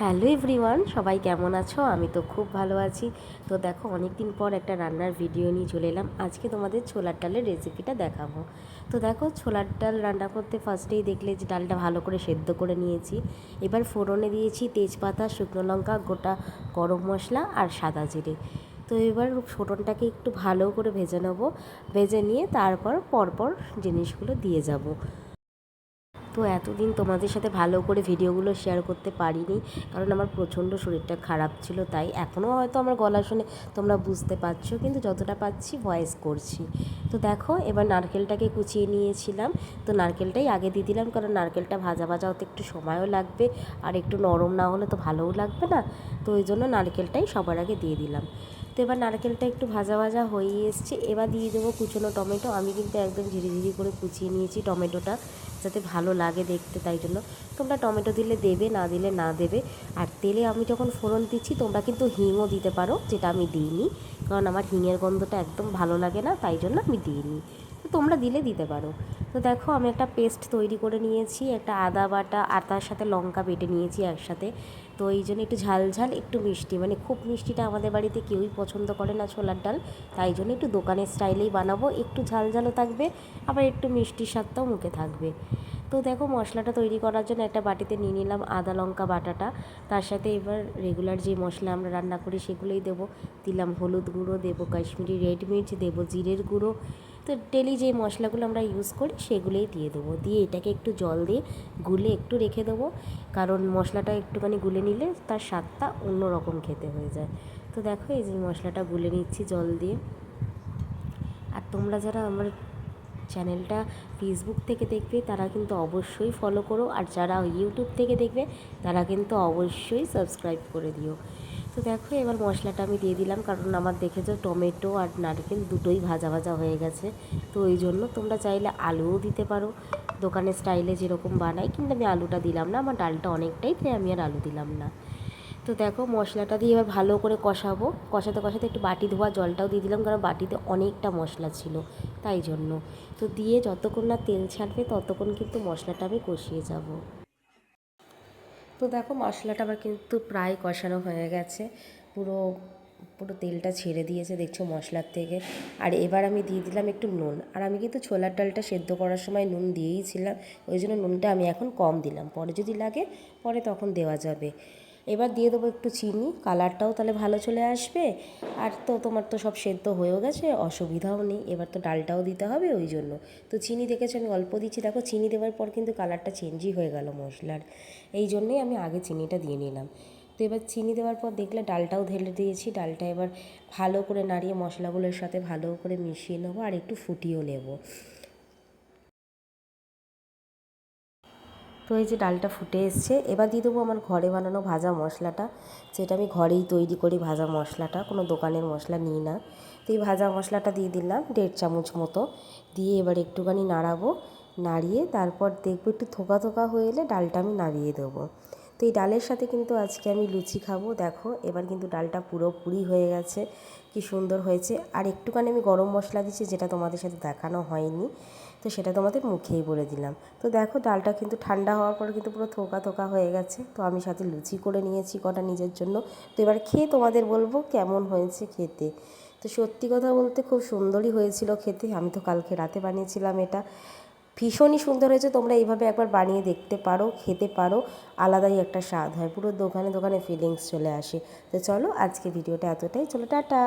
Hello everyone, সবাই কেমন আছো? আমি তো খুব ভালো আছি। তো দেখো অনেক দিন পর একটা রান্নার ভিডিও নিয়ে চলে এলাম। আজকে তোমাদের ছোলার ডালের রেসিপিটা দেখাবো। তো দেখো, ছোলার ডাল রান্না করতে ফার্স্টেই দেখলে যে ডালটা ভালো করে সেদ্ধ করে নিয়েছি। এবার ফোড়নে দিয়েছি তেজপাতা, শুকনো লঙ্কা, গোটা গরম মশলা আর সাদা জিরে। তো এবার ফোড়নটাকে একটু ভালো করে ভেজে নেব। ভেজে নিয়ে তারপর পরপর জিনিসগুলো দিয়ে যাব। তো এতদিন তোমাদের সাথে ভালো করে ভিডিওগুলো শেয়ার করতে পারিনি, কারণ আমার প্রচণ্ড শরীরটা খারাপ ছিল, তাই এখনও হয়তো আমার গলা শুনে তোমরা বুঝতে পারছ, কিন্তু যতটা পাচ্ছি ভয়েস করছি। তো দেখো, এবার নারকেলটাকে কুচিয়ে নিয়েছিলাম, তো নারকেলটাই আগে দিয়ে দিলাম, কারণ নারকেলটা ভাজা ভাজা হতে একটু সময়ও লাগবে, আর একটু নরম না হলে তো ভালোও লাগবে না, তো ওই জন্য নারকেলটাই সবার আগে দিয়ে দিলাম। তো এবার নারকেলটা একটু ভাজা ভাজা হয়ে এসছে, এবার দিয়ে দেবো কুচনো টমেটো, আমি কিন্তু একদম ঝিরি ঝিরি করে কুচিয়ে নিয়েছি টমেটোটা যাতে ভালো লাগে দেখতে, তাই জন্য তোমরা টমেটো দিলে দেবে, না দিলে না দেবে। আর তেলে আমি যখন ফোড়ন দিচ্ছি, তোমরা কিন্তু হিংও দিতে পারো, যেটা আমি দিইনি। কারণ আমার হিঙের গন্ধটা একদম ভালো লাগে না, তাই জন্য আমি দিইনি। তো তোমরা দিলে দিতে পারো। তো দেখো, আমি একটা পেস্ট তৈরি করে নিয়েছি, একটা আদা বাটা আর তার সাথে লঙ্কা বেটে নিয়েছি একসাথে। তো এই জন্য একটু ঝাল ঝাল, একটু মিষ্টি। মানে খুব মিষ্টিটা আমাদের বাড়িতে কেউই পছন্দ করে না ছোলার ডাল। তাই জন্য একটু দোকানের স্টাইলেই বানাবো। একটু ঝাল ঝালও থাকবে, আবার একটু মিষ্টির স্বাদটাও মুখে থাকবে। তো দেখো, মশলাটা তৈরি করার জন্য একটা বাটিতে নিয়ে নিলাম আদা লঙ্কা বাটাটা। তার সাথে এবার রেগুলার যে মশলা আমরা রান্না করি সেগুলোই দেবো। দিলাম হলুদ গুঁড়ো, দেবো কাশ্মীরি রেড মির্চ দেবো জিরের গুঁড়ো। তো ডেলি যে মশলাগুলো আমরা ইউজ করি, সেগুলোই দিয়ে দেবো। দিয়ে এটাকে একটু জল দিয়ে গুলে একটু রেখে দেবো। কারণ মশলাটা একটুখানি গুলে নিলে তার স্বাদটা অন্য রকম খেতে হয়ে যায়। তো দেখো এই যে মশলাটা গুলে নিচ্ছি জল দিয়ে। আর তোমরা যারা আমার চ্যানেলটা ফেসবুক থেকে দেখবে, তারা কিন্তু অবশ্যই ফলো করো। আর যারা ইউটিউব থেকে দেখবে, তারা কিন্তু অবশ্যই সাবস্ক্রাইব করে দিও। তো দেখো, এবার মশলাটা আমি দিয়ে দিলাম, কারণ আমার দেখেছ টমেটো আর নারকেল দুটোই ভাজা ভাজা হয়ে গেছে। তো ওই জন্য তোমরা চাইলে আলুও দিতে পারো। দোকানের স্টাইলে যেরকম বানাই, কিন্তু আমি আলুটা দিলাম না, আমার ডালটা অনেকটাই তাই আমি আর আলু দিলাম না। তো দেখো, মশলাটা দিয়ে এবার ভালো করে কষাবো। কষাতে কষাতে একটু বাটি ধোয়া জলটাও দিয়ে দিলাম, কারণ বাটিতে অনেকটা মশলা ছিল, তাই জন্য। তো দিয়ে যতক্ষণ না তেল ছাড়বে, ততক্ষণ কিন্তু মশলাটা আমি কষিয়ে যাব। তো দেখো মশলাটা আবার কিন্তু প্রায় কষানো হয়ে গেছে। পুরো পুরো তেলটা ছেড়ে দিয়েছে দেখছ মশলার থেকে। আর এবার আমি দিয়ে দিলাম একটু নুন। আর আমি কিন্তু ছোলার ডালটা সেদ্ধ করার সময় নুন দিয়েই ছিলাম। ওই জন্য নুনটা আমি এখন কম দিলাম। পরে যদি লাগে, পরে তখন দেওয়া যাবে। এবার দিয়ে দেবো একটু চিনি, কালারটাও তাহলে ভালো চলে আসবে। আর তো তোমার তো সব সেদ্ধ হয়েও গেছে, অসুবিধাও নেই, এবার তো ডালটাও দিতে হবে ওই জন্য। তো চিনি দেখেছ আমি অল্প দিচ্ছি, দেখো চিনি দেওয়ার পর কিন্তু কালারটা চেঞ্জই হয়ে গেল মশলার। এই জন্যেই আমি আগে চিনিটা দিয়ে নিলাম। তো এবার চিনি দেওয়ার পর দেখলে ডালটাও ঢেলে দিয়েছি, ডালটা এবার ভালো করে নাড়িয়ে মশলাগুলোর সাথে ভালো করে মিশিয়ে নেব আর একটু ফুটিয়েও নেব। তো এই যে ডালটা ফুটে এসছে, এবার দিয়ে দেবো আমার ঘরে বানানো ভাজা মশলাটা। যেটা আমি ঘরেই তৈরি করি ভাজা মশলাটা, কোনো দোকানের মশলা নিই না। তো এই ভাজা মশলাটা দিয়ে দিলাম দেড় চামচ মতো। দিয়ে এবার একটুখানি নাড়াবো, নাড়িয়ে তারপর দেখব একটু থোকা থোকা হয়ে এলে ডালটা আমি নাড়িয়ে দেবো। তো এই ডালের সাথে কিন্তু আজকে আমি লুচি খাব, দেখো। এবার কিন্তু ডালটা পুরোপুরি হয়ে গেছে, কি সুন্দর হয়েছে। আর একটুখানি আমি গরম মশলা দিচ্ছি যেটা তোমাদের সাথে দেখানো হয়নি, তো সেটা তোমাদের মুখেই বলে দিলাম। তো দেখো, ডালটা কিন্তু ঠান্ডা হওয়ার পর কিন্তু পুরো থোকা থোকা হয়ে গেছে, তো আমি সাথে লুচি করে নিয়েছি কটা নিজের জন্য। তো এবার খেয়ে তোমাদের বলব কেমন হয়েছে খেতে। তো সত্যি কথা বলতে খুব সুন্দরই হয়েছিল খেতে, আমি তো কালকে রাতে বানিয়েছিলাম এটা। ভীষণই সুন্দর হয়েছে। তোমরা এইভাবে একবার বানিয়ে দেখতে পারো, খেতে পারো, আলাদাই একটা স্বাদ হয়। পুরো দোকানে দোকানে ফিলিংস চলে আসে। তো চলো আজকে ভিডিওটা এতটাই। চলো, টাটা!